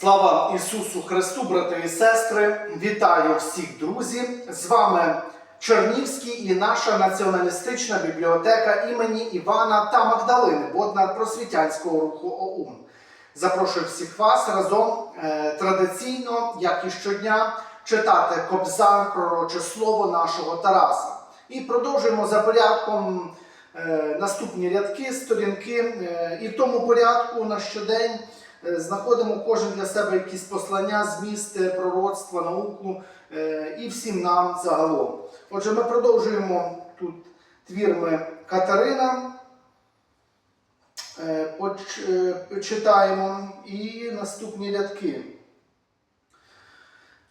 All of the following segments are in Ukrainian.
Слава Ісусу Христу, брати і сестри! Вітаю всіх друзі! З вами Чернівський і наша націоналістична бібліотека імені Івана та Магдалини Боднар просвітянського руху ОУН. Запрошую всіх вас разом е, традиційно, як і щодня, читати Кобзар, пророче слово нашого Тараса. І продовжуємо за порядком е, наступні рядки, сторінки. Е, і в тому порядку на щодень знаходимо кожен для себе якісь послання, змісти, пророцтва, науку е, і всім нам загалом. Отже, ми продовжуємо тут твірми Катерина. Е, е, Читаємо і наступні рядки.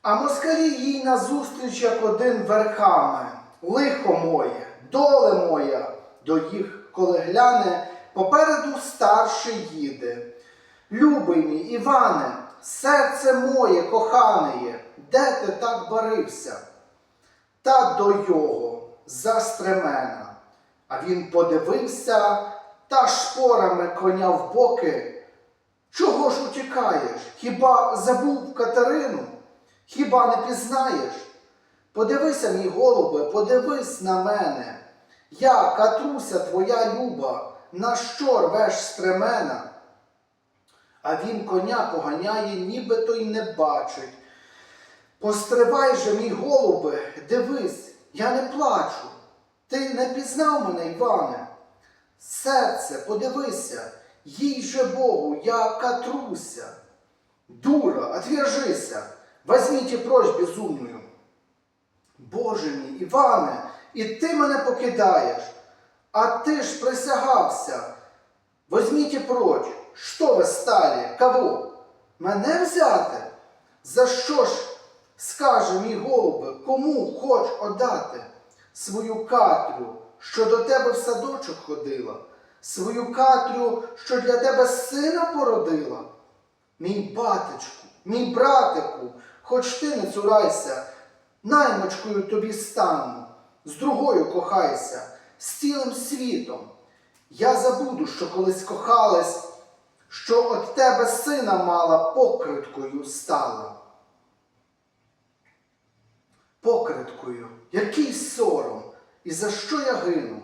А москалі їй назустріч, як один верхами. Лихо моє, доле моя, до їх, коли гляне, попереду старший їде. Любий мій, Іване, серце моє кохане, де ти так барився? Та до його за стремена. А він подивився та шпорами коня в боки. Чого ж утікаєш? Хіба забув Катерину? Хіба не пізнаєш? Подивися, мій голубе, подивись на мене. Я, Катруся, твоя люба, на що рвеш стремена? А він коня поганяє, ніби то й не бачить. Постривай же, мій голубе, дивись, я не плачу. Ти не пізнав мене, Іване. Серце, подивися, їй же Богу, я катруся. Дура, отвяжися, возьмите прочь безумную. Боже мій, Іване, і ти мене покидаєш, а ти ж присягався. Возьмите прочь, що ви стали, кого? Мене взяти? За що ж, скаже мій голубе, кому хоч одати свою катрю, що до тебе в садочок ходила, свою катрю, що для тебе сина породила? Мій батечку, мій братику, хоч ти не цурайся, наймочкою тобі стану, з другою кохайся, з цілим світом. Я забуду, що колись кохалась, що от тебе сина мала покриткою стала. Покриткою, який сором, і за що я гину?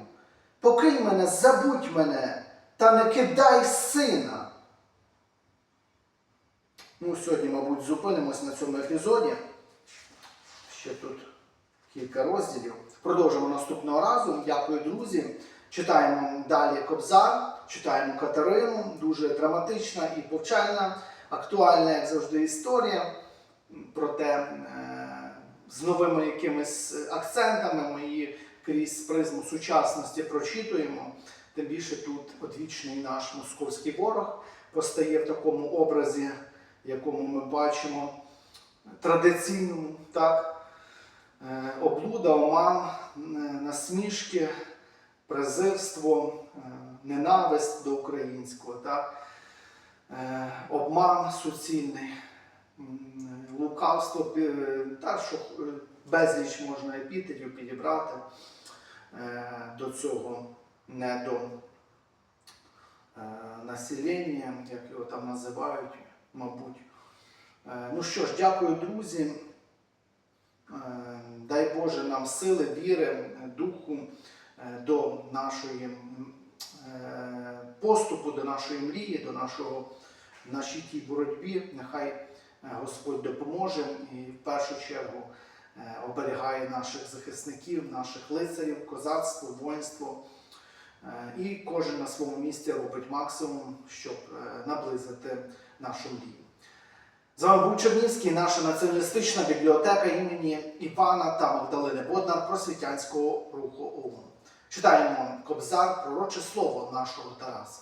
Покинь мене, забудь мене, та не кидай сина. Ну, сьогодні, мабуть, зупинимось на цьому епізоді. Ще тут кілька розділів. Продовжимо наступного разу. Дякую, друзі. Читаємо далі Кобзар, читаємо Катерину, дуже драматична і повчальна, актуальна, як завжди, історія. Проте е, з новими якимись акцентами ми її крізь призму сучасності прочитуємо. Тим більше тут одвічний наш московський ворог постає в такому образі, якому ми бачимо традиційному, так, е, облуда, оман, е, насмішки, презирство, е, ненависть до українського, так, е, обман суцільний, лукавство, пі- та, що е, безліч можна епітетів підібрати е, до цього не до е, населення, як його там називають, мабуть. Е, Ну що ж, дякую, друзі. Е, Дай Боже нам сили, віри, е, духу е, до нашої е, поступу, до нашої мрії, до нашого нашій тій боротьбі. Нехай е, Господь допоможе і в першу чергу е, оберігає наших захисників, наших лицарів, козацтво, воїнство. Е, І кожен на своєму місці робить максимум, щоб е, наблизити нашу мрію. З вами був Чернівський, наша націоналістична бібліотека імені Івана та Магдалини Боднар просвітянського руху ОУН. Читаємо Кобзар, пророче слово нашого Тараса.